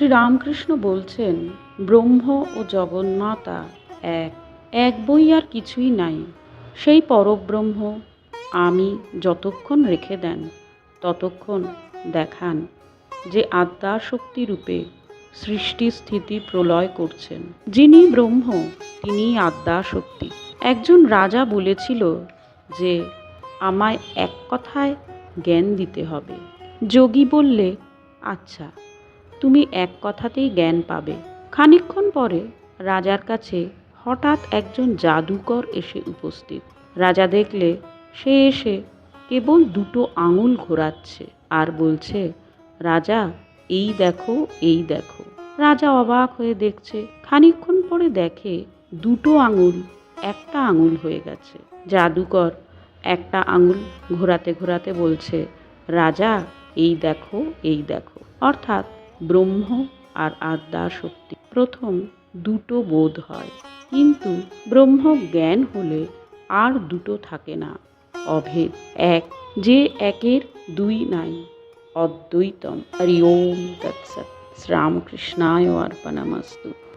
শ্রীরামকৃষ্ণ বলছেন, ব্রহ্ম ও জগন্মাতা এক এক বই আর কিছুই নাই। সেই পরব্রহ্ম আমি যতক্ষণ রেখে দেন, ততক্ষণ দেখান যে আদ্যাশক্তি রূপে সৃষ্টি স্থিতি প্রলয় করছেন। যিনি ব্রহ্ম তিনি আদ্যাশক্তি একজন রাজা বলেছিল যে, আমায় এক কথায় জ্ঞান দিতে হবে। যোগী বললে আচ্ছা তুমি এক কথাতেই জ্ঞান পাবে। খানিকক্ষণ পরে রাজার কাছে হঠাৎ একজন জাদুকর এসে উপস্থিত। রাজা দেখলে সে এসে কেবল দুটো আঙুল ঘোরাচ্ছে আর বলছে, রাজা, এই দেখো এই দেখো। রাজা অবাক হয়ে দেখছে, খানিকক্ষণ পরে দেখে দুটো আঙুল, একটা আঙুল হয়ে গেছে। জাদুকর একটা আঙুল ঘোরাতে ঘোরাতে বলছে, রাজা, এই দেখো এই দেখো। অর্থাৎ ব্রহ্ম আর আদ্যা শক্তি। প্রথম দুটো বোধ হয়। কিন্তু ব্রহ্ম জ্ঞান হলে আর দুটো থাকে না। অভেদ এক, যে একের দুই নাই। অদ্বৈতম। হরি ওম তৎসৎ। শ্রীরামকৃষ্ণায় অর্পণমস্তু।